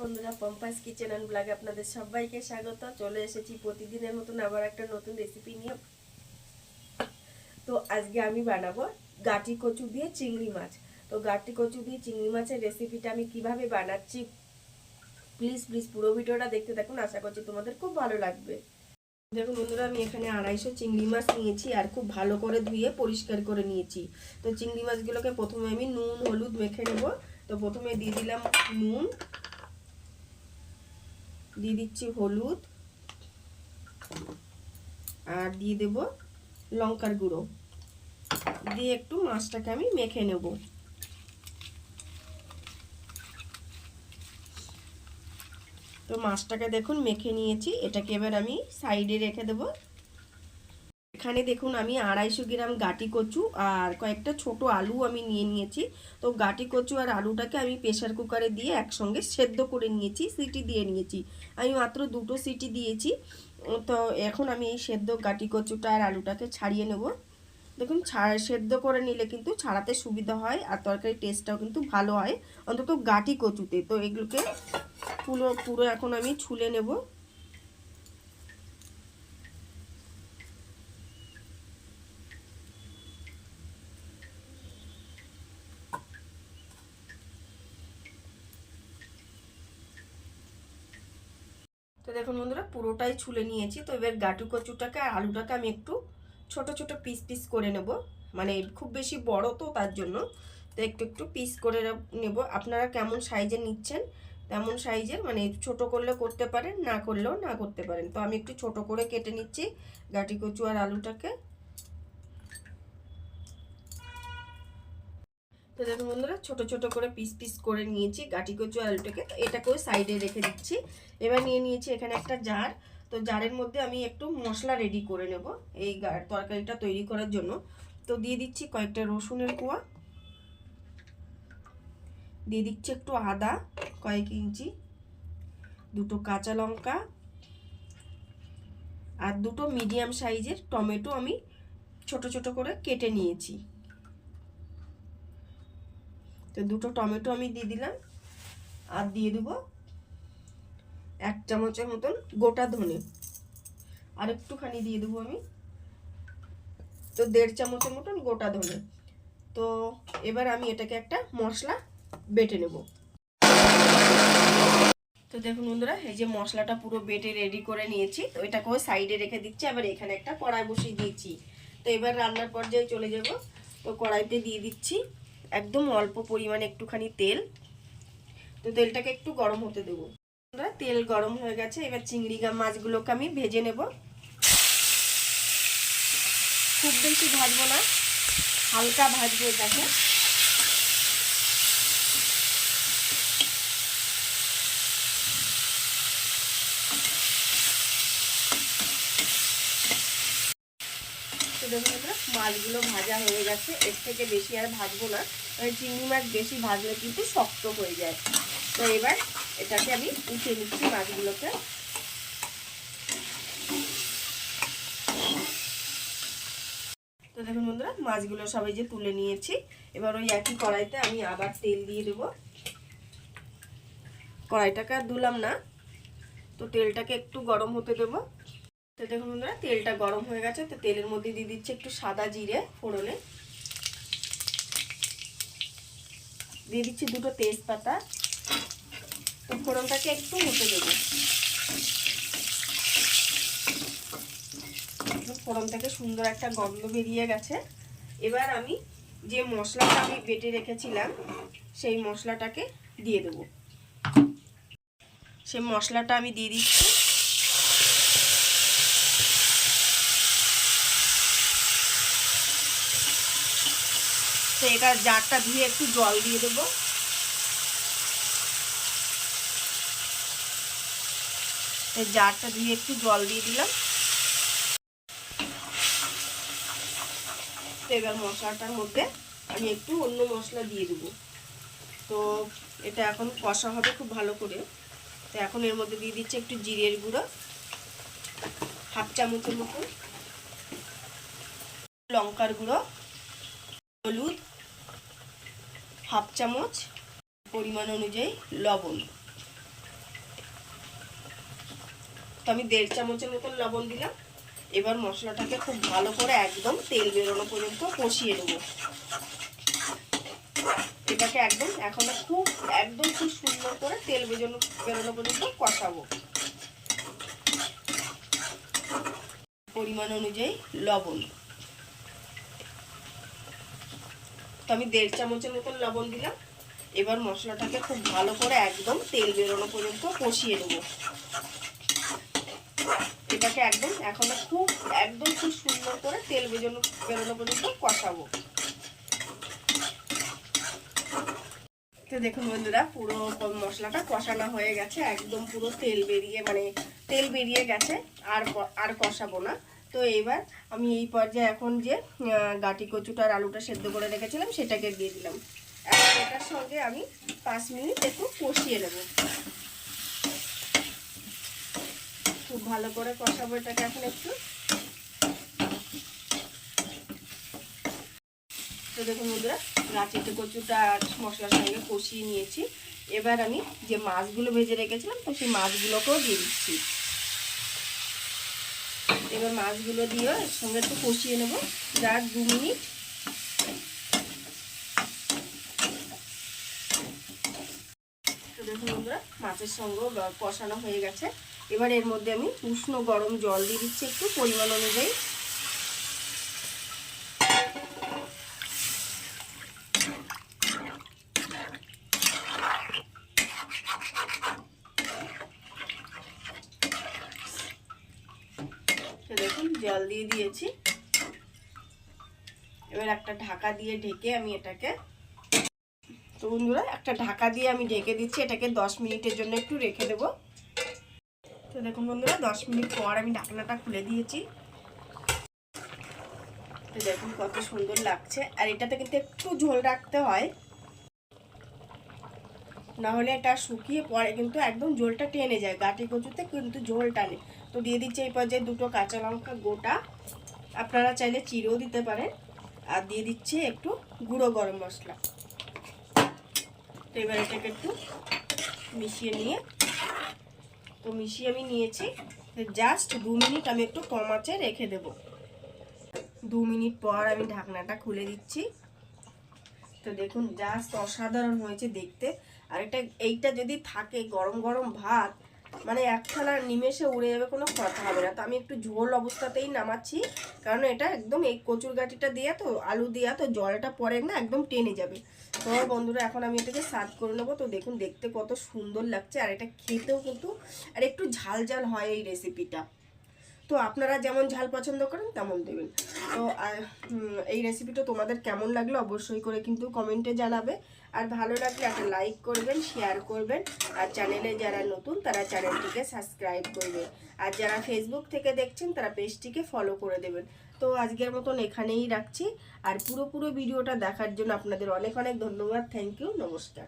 বন্ধুরা পম্পাস kitchen and ব্লগে আপনাদের সবাইকে স্বাগত। চলে এসেছি প্রতিদিনের মতন আবার একটা নতুন রেসিপি নিয়ে। তো আজকে আমি বানাবো গাটি কচু দিয়ে চিংড়ি মাছ। তো গাটি কচু দিয়ে চিংড়ি মাছের রেসিপিটা আমি কীভাবে বানাচ্ছি প্লিজ প্লিজ পুরো ভিডিওটা দেখতে থাকুন। আশা করছি তোমাদের খুব ভালো লাগবে। দেখুন বন্ধুরা, আমি এখানে আড়াইশো চিংড়ি মাছ নিয়েছি আর খুব ভালো করে ধুয়ে পরিষ্কার করে নিয়েছি। তো চিংড়ি মাছগুলোকে প্রথমে আমি নুন, হলুদ মেখে নেব। তো প্রথমে দিয়ে দিলাম নুন দিয়ে দিচ্ছি হলুদ আর দিয়ে দেব লঙ্কার গুঁড়ো। দিয়ে একটু মাছটাকে আমি মেখে নেব। তো মাছটাকে দেখুন মেখে নিয়েছি, এটাকে এবার আমি সাইডে রেখে দেব। এখানে দেখুন, আমি আড়াইশো গ্রাম গাটি কচু আর কয়েকটা ছোট আলু আমি নিয়ে নিয়েছি। তো গাটি কচু আর আলুটাকে আমি প্রেশার কুকারে দিয়ে একসঙ্গে সেদ্ধ করে নিয়েছি, সিটি দিয়ে নিয়েছি। আমি মাত্র দুটো সিটি দিয়েছি। তো এখন আমি এই সেদ্ধ গাটি কচুটা আর আলুটাকে ছাড়িয়ে নেব। দেখুন, ছাড়, সেদ্ধ করে নিলে কিন্তু ছাড়াতে সুবিধা হয় আর তরকারি টেস্টটাও কিন্তু ভালো হয়। অন্তত গাটি কচুতে। তো এগুলোকে পুরো পুরো এখন আমি ছুলে নেব। তো দেখুন বন্ধুরা, পুরোটাই ছুলে নিয়েছি। তো এবার গাটু কচুটাকে আর আলুটাকে আমি একটু ছোট ছোট পিস পিস করে নেব। মানে খুব বেশি বড় তো তার জন্য। তো একটু একটু পিস করে নেব। আপনারা কেমন সাইজের নিচ্ছেন, তেমন সাইজের মানে ছোট করলে করতে পারেন, না করলেও না করতে পারেন। তো আমি একটু ছোট করে কেটে নিচ্ছি গাটি কচু আর আলুটাকে। তো দেখুন বন্ধুরা, ছোট ছোট করে পিস পিস করে নিয়েছি গাটি কচু আলুটাকে। তো এটাকেও সাইডে রেখে দিচ্ছি। এবার নিয়ে নিয়েছি এখানে একটা জার তো জারের মধ্যে আমি একটু মশলা রেডি করে নেব এই তরকারিটা তৈরি করার জন্য। তো দিয়ে দিচ্ছি কয়েকটা রসুনের কোয়া। দিয়ে দিচ্ছি একটু আদা, কয়েক ইঞ্চি, দুটো কাঁচা লঙ্কা আর দুটো মিডিয়াম সাইজের টমেটো আমি ছোট ছোট করে কেটে নিয়েছি। তো দুটো টমেটো আমি দিয়ে দিলাম আর দিয়ে দেবো এক চামচের মতন গোটা ধনে। আর একটুখানি দিয়ে দেবো আমি তো দেড় চামচের মতন গোটা ধনে। তো এবার আমি এটাকে একটা মশলা বেটে নেব। তো দেখুন বন্ধুরা, এই যে মশলাটা পুরো বেটে রেডি করে নিয়েছি, তো এটাকেও সাইডে রেখে দিচ্ছি। আবার এখানে একটা কড়াই বসিয়ে দিয়েছি। তো এবার রান্নার পর্যায়ে চলে যাব। তো কড়াইতে দিয়ে দিচ্ছি একদম অল্প পরিমাণে একটুখানি তেল। তো তেলটাকে একটু গরম হতে দেবো। তেল গরম হয়ে গেছে, এবার চিংড়ি মাছগুলোকে আমি ভেজে নেব। খুব বেশি ভাজবো না, হালকা ভাজবো এটাকে। দেখুন মাছগুলো ভাজা হয়ে গেছে। এর থেকে বেশি আর ভাজবো না। চিংড়ি মাছ বেশি ভাজলে কিন্তু শক্ত হয়ে যায়। তো এবার এটাকে আমি উঠিয়ে নিচ্ছি মাছগুলোকে। তো দেখুন বন্ধুরা, মাছগুলো সবাই যে তুলে নিয়েছি, এবার ওই একই কড়াইতে আমি আবার তেল দিয়ে দেবো। কড়াইটাকে আর ধুলাম না। তো তেলটাকে একটু গরম হতে দেবো। তো দেখুন বন্ধুরা, তেলটা গরম হয়ে গেছে, তো তেলের মধ্যে দিয়ে দিচ্ছি একটু সাদা জিরে ফোড়নে। দিয়ে দিচ্ছি দুটো তেজপাতা। তো ফোড়নটাকে একটু হতে দেবো। ফোড়ন থেকে সুন্দর একটা গন্ধ বেরিয়ে গেছে। এবার আমি যে মশলাটা আমি বেটে রেখেছিলাম, সেই মশলাটাকে দিয়ে দেবো। সেই মশলাটা আমি দিয়ে দিচ্ছি। তো এটা জারটা ধুয়ে একটু জল দিয়ে দেবো। জারটা ধুয়ে একটু জল দিয়ে দিলাম। তো এবার মশলাটার মধ্যে আমি একটু অন্য মশলা দিয়ে দেবো। তো এটা এখন কষা হবে খুব ভালো করে। তো এখন এর মধ্যে দিয়ে দিচ্ছে একটু জিরের গুঁড়ো, হাফ চামচের মতো লঙ্কার গুঁড়ো, হলুদ হাফ চামচ পরিমাণ অনুযায়ী লবণ। আমি দেড় চামচের মতন লবণ দিলাম। এবার মশলাটাকে খুব ভালো করে একদম তেল বেরোনো পর্যন্ত কষিয়ে নেব। এটাকে একদম এখন খুব, একদম খুব সুন্দর করে তেল বেরোনো বেরোনো পর্যন্ত কষাবো। পরিমাণ অনুযায়ী লবণ। তো আমি দেড় চামচের মতন লবণ দিলাম। এবার মশলাটাকে খুব ভালো করে একদম তেল বেরোনো পর্যন্ত কষিয়ে নেব। এটাকে একদম এখন খুব, একদম খুব সুন্দর করে তেল বেরোনো বেরোনো পর্যন্ত কষাবো। তো দেখুন বন্ধুরা, পুরো মশলাটা কষানো হয়ে গেছে। একদম পুরো তেল বেরিয়ে মানে তেল বেরিয়ে গেছে, আর আর কষাবো না। তো এবার আমি এই পর্যায়ে এখন যে গাটি কচুটা আর আলুটা সেদ্ধ করে রেখেছিলাম, সেটাকে দিয়ে দিলাম। এখন এটার সঙ্গে আমি পাঁচ মিনিট একটু কষিয়ে নেব। খুব ভালো করে কষাবো এটাকে এখন একটু। তো দেখুন বন্ধুরা গাছেতে কচুটা মশলার সঙ্গে কষিয়ে নিয়েছি। এবার আমি যে মাছগুলো ভেজে রেখেছিলাম, তো সেই মাছগুলোকেও দিয়ে দিচ্ছি। এবার মাছগুলো দিয়ে এর সঙ্গে একটু কষিয়ে নেব। যার দু মিনিট। দেখুন বন্ধুরা, মাছের সঙ্গেও কষানো হয়ে গেছে। এবার এর মধ্যে আমি উষ্ণ গরম জল দিয়ে দিচ্ছি একটু পরিমাণ অনুযায়ী দেখুন জল দিয়ে দিয়েছি। এবার একটা ঢাকা দিয়ে ঢেকে আমি এটাকে তো বন্ধুরা, একটা ঢাকা দিয়ে আমি ঢেকে দিচ্ছি। এটাকে দশ মিনিটের জন্য একটু রেখে দেবো। তো দেখুন বন্ধুরা, দশ মিনিট পর আমি ঢাকনাটা খুলে দিয়েছি। তো দেখুন কত সুন্দর লাগছে। আর এটাতে কিন্তু একটু ঝোল রাখতে হয়। না হলে এটা শুকিয়ে পরে কিন্তু একদম ঝোলটা টেনে যায়। গাটি কচুতে কিন্তু ঝোল টানে তো দিয়ে দিচ্ছে এই পর্যায়ে দুটো কাঁচা লঙ্কা গোটা। আপনারা চাইলে চিড়েও দিতে পারেন। আর দিয়ে দিচ্ছে একটু গুঁড়ো গরম মশলা। তো এবার এটাকে একটু মিশিয়ে নিয়ে, তো মিশিয়ে আমি নিয়েছি। জাস্ট দু মিনিট আমি একটু কম আঁচে রেখে দেব। দু মিনিট পর আমি ঢাকনাটা খুলে দিচ্ছি। তো দেখুন, জাস্ট অসাধারণ হয়েছে দেখতে। আর এটা, এইটা যদি থাকে গরম গরম ভাত মানে এক থালা নিমেষে উড়ে যাবে, কোনো কথা হবে না। তো আমি একটু ঝোল অবস্থাতেই নামাচ্ছি, কারণ এটা একদম এই কচুর গাঠিটা দিয়ে তো, আলু দিয়া তো জলটা পরে না একদম টেনে যাবে। তো বন্ধুরা, এখন আমি এটাকে সার্ভ করে নেব। তো দেখুন, দেখতে কত সুন্দর লাগছে, আর এটা খেতেও কিন্তু, আর একটু ঝাল ঝাল হয় এই রেসিপিটা তো আপনারা যেমন ঝাল পছন্দ করেন, তেমন দেবেন। তো এই রেসিপিটা তোমাদের কেমন লাগল অবশ্যই করে কিন্তু কমেন্টে জানাবে। আর ভালো লাগলে একটা লাইক করবেন শেয়ার করবেন। আর চ্যানেলে যারা নতুন, তারা চ্যানেলটিকে সাবস্ক্রাইব করবে। আর যারা ফেসবুক থেকে দেখছেন, তারা পেজটিকে ফলো করে দেবেন। তো আজকের মতন এখানেই রাখছি। আর পুরো পুরো ভিডিওটা দেখার জন্য আপনাদের অনেক অনেক ধন্যবাদ। থ্যাংক ইউ নমস্কার।